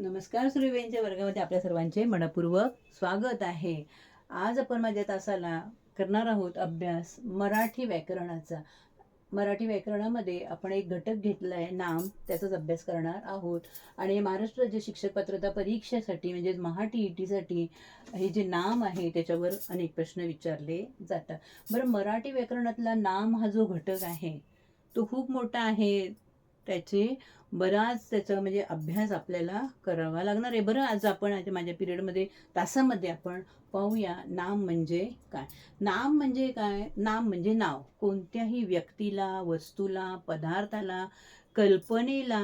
नमस्कार सुरवेंच्या वर्गामध्ये आपल्या सर्वांचे मनपूर्वक स्वागत आहे. आज आपण माझ्या तासाला करणार आहोत अभ्यास मराठी व्याकरणाचा. मराठी व्याकरणामध्ये आपण एक घटक घेतला आहे नाम. त्याचाच अभ्यास करणार आहोत. आणि महाराष्ट्र राज्य शिक्षक पात्रता परीक्षेसाठी म्हणजेच महाटी ई टीसाठी हे जे नाम आहे त्याच्यावर अनेक प्रश्न विचारले जातात. बरं मराठी व्याकरणातला नाम हा जो घटक आहे तो खूप मोठा आहे. त्याचे बराच त्याचा म्हणजे अभ्यास आपल्याला करावा लागणार आहे. बरं आज आपण आज माझ्या पिरियडमध्ये तासामध्ये आपण पाहूया नाम म्हणजे काय? नाम म्हणजे काय? नाम म्हणजे नाव. कोणत्याही व्यक्तीला वस्तूला पदार्थाला कल्पनेला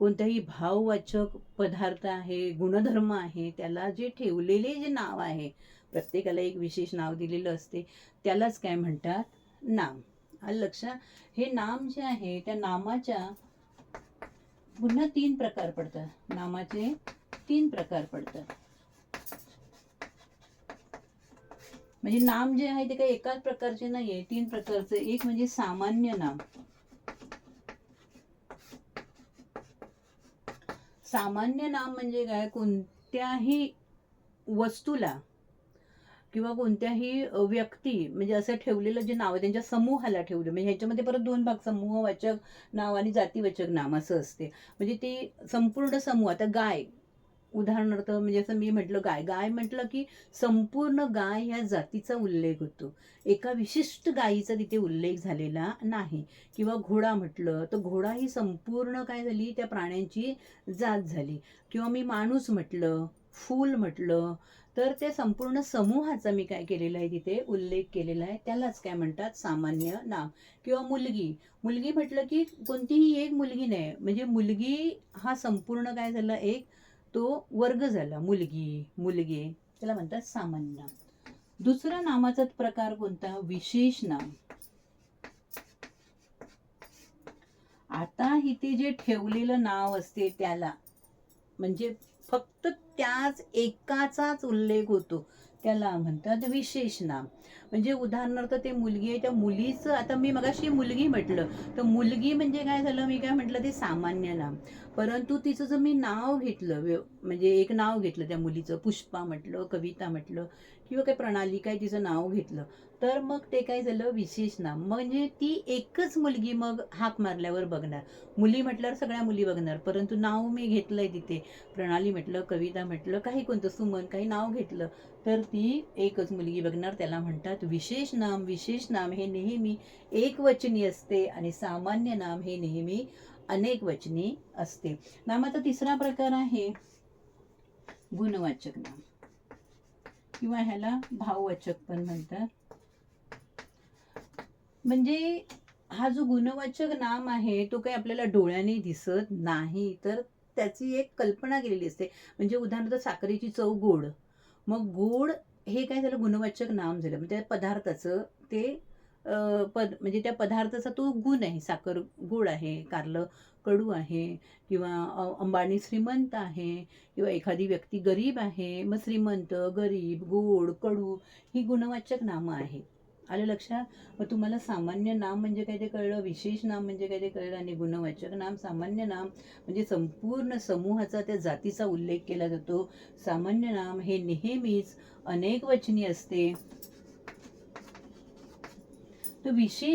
कोणत्याही भाववाचक पदार्थ आहे गुणधर्म आहे त्याला जे ठेवलेले जे नाव आहे प्रत्येकाला एक विशेष नाव दिलेलं असते त्यालाच काय म्हणतात? नाम. लक्षात? हे नाम जे आहे त्या नामाच्या पुन्हा तीन प्रकार पडतात. नामाचे तीन प्रकार पडतात. म्हणजे नाम जे आहे ते काही एकाच प्रकारचे नाहीये. तीन प्रकारचे. एक म्हणजे सामान्य नाम. सामान्य नाम म्हणजे काय? कोणत्याही वस्तूला किंवा कोणत्याही व्यक्ती म्हणजे असं ठेवलेलं जे नाव आहे त्यांच्या समूहाला ठेवलं. म्हणजे ह्याच्यामध्ये परत दोन भाग समूहवाचक नाव आणि जातीवाचक नाम असं असते. म्हणजे ते संपूर्ण समूह आता गाय. उदाहरणार्थ म्हणजे असं मी म्हटलं गाय. गाय म्हटलं की संपूर्ण गाय ह्या जातीचा उल्लेख होतो. एका विशिष्ट गायीचा तिथे उल्लेख झालेला नाही. किंवा घोडा म्हटलं तर घोडा ही संपूर्ण काय झाली? त्या प्राण्यांची जात झाली. किंवा मी माणूस म्हटलं फूल म्हटलं तर ते संपूर्ण समूहाचा मी काय केलेला आहे तिथे उल्लेख केलेला आहे. त्यालाच काय म्हणतात? सामान्य नाम. किंवा मुलगी. मुलगी म्हटलं की कोणतीही एक मुलगी नाही. म्हणजे मुलगी हा संपूर्ण काय झाला? एक तो वर्ग झाला. मुलगी मुलगे. त्याला म्हणतात सामान्य नाम. दुसरा नामाचा प्रकार कोणता? विशेष नाम. आता इथे जे ठेवलेलं नाव असते त्याला म्हणजे फक्त त्याच एकाचाच उल्लेख होतो. त्याला म्हणतात विशेष नाम. म्हणजे उदाहरणार्थ ते मुलगी आहे त्या मुलीचं आता मी मगाशी मुलगी म्हटलं. तर मुलगी म्हणजे काय झालं? मी काय म्हटलं? ते सामान्य नाम. परंतु तिचं जर मी नाव घेतलं व्य- म्हणजे एक नाव घेतलं त्या मुलीचं पुष्पा म्हटलं कविता म्हटलं किंवा काही प्रणाली काय तिचं नाव घेतलं तर मग ते काय झालं? विशेष नाम. म्हणजे ती एकच मुलगी मग हाक मारल्यावर बघणार. मुली म्हटल्यावर सगळ्या मुली बघणार. परंतु नाव मी घेतलंय तिथे. प्रणाली म्हटलं कविता म्हटलं काही कोणतं सुमन काही नाव घेतलं तर ती एकच मुलगी बघणार त्याला म्हणतात विशेष नाम विशेष नाम हे नेहमी एकवचनी असते आणि सामान्य नाम हे नेहमी अनेक वचनी असते नामाचा तिसरा प्रकार आहे गुणवाचक नाम. किंवा ह्याला भाववाचक पण म्हणतात. म्हणजे हा जो गुणवाचक नाम आहे तो काही आपल्याला डोळ्याने दिसत नाही तर त्याची एक कल्पना केलेली असते. म्हणजे उदाहरणार्थ साखरेची चव गोड. मग गोड हे काय झालं? गुणवाचक नाम झालं. म्हणजे त्या पदार्थाचं ते पद म्हणजे त्या पदार्थाचा तो गुण आहे. साखर गोड आहे कारलं कडू आहे किंवा अंबाणी अंबानी श्रीमंत आहे किंवा एखादी व्यक्ती गरीब आहे मग श्रीमंत गरीब गोड कडू ही गुणवाचक नामं आहेत. आलं लक्षात? मग तुम्हाला सामान्य नाम म्हणजे काय ते कळलं? विशेष नाम म्हणजे काय ते कळलं? आणि गुणवाचक नाम सामान्य नाम म्हणजे संपूर्ण समूहाचा त्या जातीचा उल्लेख केला जातो. सामान्य नाम हे नेहमीच अनेक वचनी असते. तर विशेष